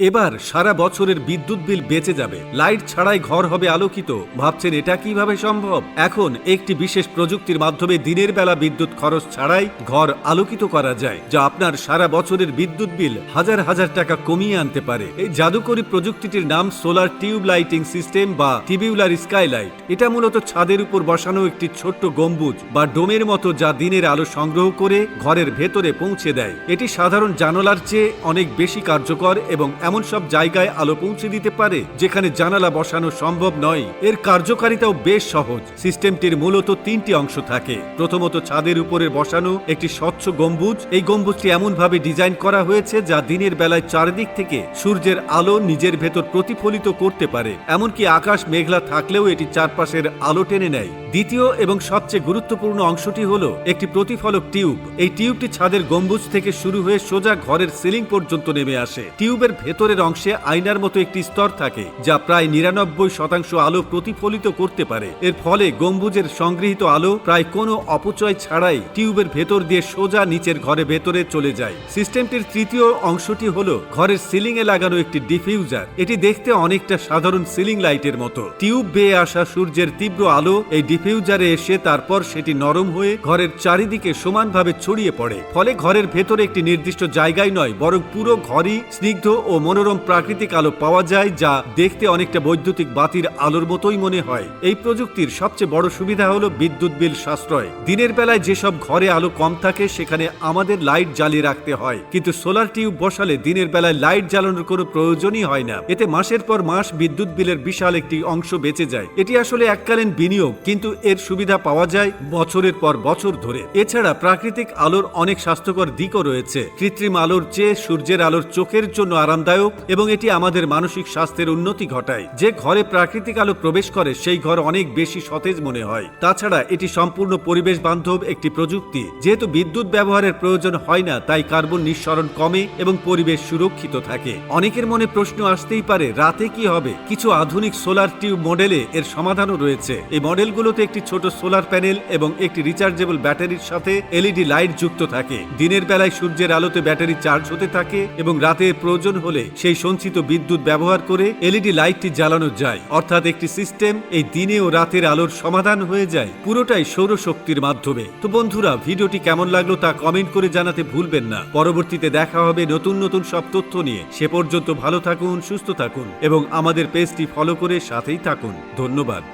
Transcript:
এবার সারা বছরের বিদ্যুৎ বিল বেঁচে যাবে। লাইট ছাড়াই ঘর হবে আলোকিত। ভাবছেন এটা কীভাবে সম্ভব? এখন একটি বিশেষ প্রযুক্তির মাধ্যমে দিনের বেলা বিদ্যুৎ খরচ ছাড়াই ঘর আলোকিত করা যায়, যা আপনার সারা বছরের বিদ্যুৎ বিল হাজার হাজার টাকা কমিয়ে আনতে পারে। এই জাদুকরী প্রযুক্তিটির নাম সোলার টিউব লাইটিং সিস্টেম বা টিবিউলার স্কাইলাইট। এটা মূলত ছাদের উপর বসানো একটি ছোট্ট গম্বুজ বা ডোমের মতো যা দিনের আলো সংগ্রহ করে ঘরের ভেতরে পৌঁছে দেয়। এটি সাধারণ জানালার চেয়ে অনেক বেশি কার্যকর এবং এমন সব জায়গায় আলো পৌঁছে দিতে পারে, যেখানে জানালা বসানো সম্ভব নয়। এর কার্যকারিতাও বেশ সহজ। সিস্টেমটির মূলত তিনটি অংশ থাকে। প্রথমত ছাদের উপরে বসানো একটি স্বচ্ছ গম্বুজ। এই গম্বুজটি এমনভাবে ডিজাইন করা হয়েছে যা দিনের বেলায় চারিদিক থেকে সূর্যের আলো নিজের ভেতর প্রতিফলিত করতে পারে। এমনকি আকাশ মেঘলা থাকলেও এটি চারপাশের আলো টেনে নেয়। দ্বিতীয় এবং সবচেয়ে গুরুত্বপূর্ণ অংশটি হল একটি প্রতিফলক টিউব। এই টিউবটি ছাদের গম্বুজ থেকে শুরু হয়ে সোজা ঘরের সিলিং পর্যন্ত নেমে আসে। টিউবের ভেতরের অংশে আয়নার মতো একটি স্তর থাকে, যা প্রায় নিরানব্বই শতাংশ আলো প্রতিফলিত করতে পারে। এর ফলে গম্বুজের সংগৃহীত আলো প্রায় কোনো অপচয় ছাড়াই টিউবের ভেতর দিয়ে সোজা নিচের ঘরে ভেতরে চলে যায়। সিস্টেমটির তৃতীয় অংশটি হলো ঘরের সিলিং এ লাগানো একটি ডিফিউজার। এটি দেখতে অনেকটা সাধারণ সিলিং লাইটের মতো। টিউব বেয়ে আসা সূর্যের তীব্র আলো এই ডিফিউজারে এসে তারপর সেটি নরম হয়ে ঘরের চারিদিকে সমানভাবে ছড়িয়ে পড়ে। ফলে ঘরের ভেতরে একটি নির্দিষ্ট জায়গায় নয়, বরং পুরো ঘরই স্নিগ্ধ ও মনোরম প্রাকৃতিক আলো পাওয়া যায় যা দেখতে অনেকটা বৈদ্যুতিক বাতির আলোর মতোই মনে হয়। এই প্রযুক্তির সবচেয়ে বড় সুবিধা হলো বিদ্যুৎ বিল সাশ্রয়। দিনের বেলায় যেসব ঘরে আলো কম থাকে, সেখানে আমাদের লাইট জ্বালিয়ে রাখতে হয়। কিন্তু সোলার টিউব বসালে দিনের বেলায় লাইট জ্বালানোর কোনো প্রয়োজনই হয় না। এতে মাসের পর মাস বিদ্যুৎ বিলের বিশাল একটি অংশ বেঁচে যায়। এটি আসলে এককালীন বিনিয়োগ, কিন্তু এর সুবিধা পাওয়া যায় বছরের পর বছর ধরে। এছাড়া প্রাকৃতিক আলোর অনেক স্বাস্থ্যকর দিকও রয়েছে। কৃত্রিম আলোর চেয়ে সূর্যের আলোর চোখের জন্য আরামদায়ক এবং এটি আমাদের মানসিক স্বাস্থ্যের উন্নতি ঘটায়। যে ঘরে প্রাকৃতিক আলো প্রবেশ করে, সেই ঘর অনেক বেশি সতেজ মনে হয়। তাছাড়া এটি সম্পূর্ণ পরিবেশ বান্ধব একটি প্রযুক্তি। যেহেতু বিদ্যুৎ ব্যবহারের প্রয়োজন হয় না, তাই কার্বন নিঃসরণ কমে এবং পরিবেশ সুরক্ষিত থাকে। অনেকের মনে প্রশ্ন আসতেই পারে, রাতে কি হবে? কিছু আধুনিক সোলার টিউব মডেলে এর সমাধানও রয়েছে। এই মডেলগুলোতে একটি ছোট সোলার প্যানেল এবং একটি রিচার্জেবল ব্যাটারির সাথে এলইডি লাইট যুক্ত থাকে। দিনের বেলায় সূর্যের আলোতে ব্যাটারি চার্জ হতে থাকে এবং রাতের প্রয়োজন হলে সেই সঞ্চিত বিদ্যুৎ ব্যবহার করে এলইডি লাইটটি জ্বালানো যায়। অর্থাৎ একটি সিস্টেম এই দিনে ও রাতের আলোর সমাধান হয়ে যায় পুরোটাই সৌরশক্তির মাধ্যমে। তো বন্ধুরা, ভিডিওটি কেমন লাগল তা কমেন্ট করে জানাতে ভুলবেন না। পরবর্তীতে দেখা হবে নতুন নতুন সব তথ্য নিয়ে। সে পর্যন্ত ভালো থাকুন, সুস্থ থাকুন এবং আমাদের পেজটি ফলো করে সাথেই থাকুন। ধন্যবাদ।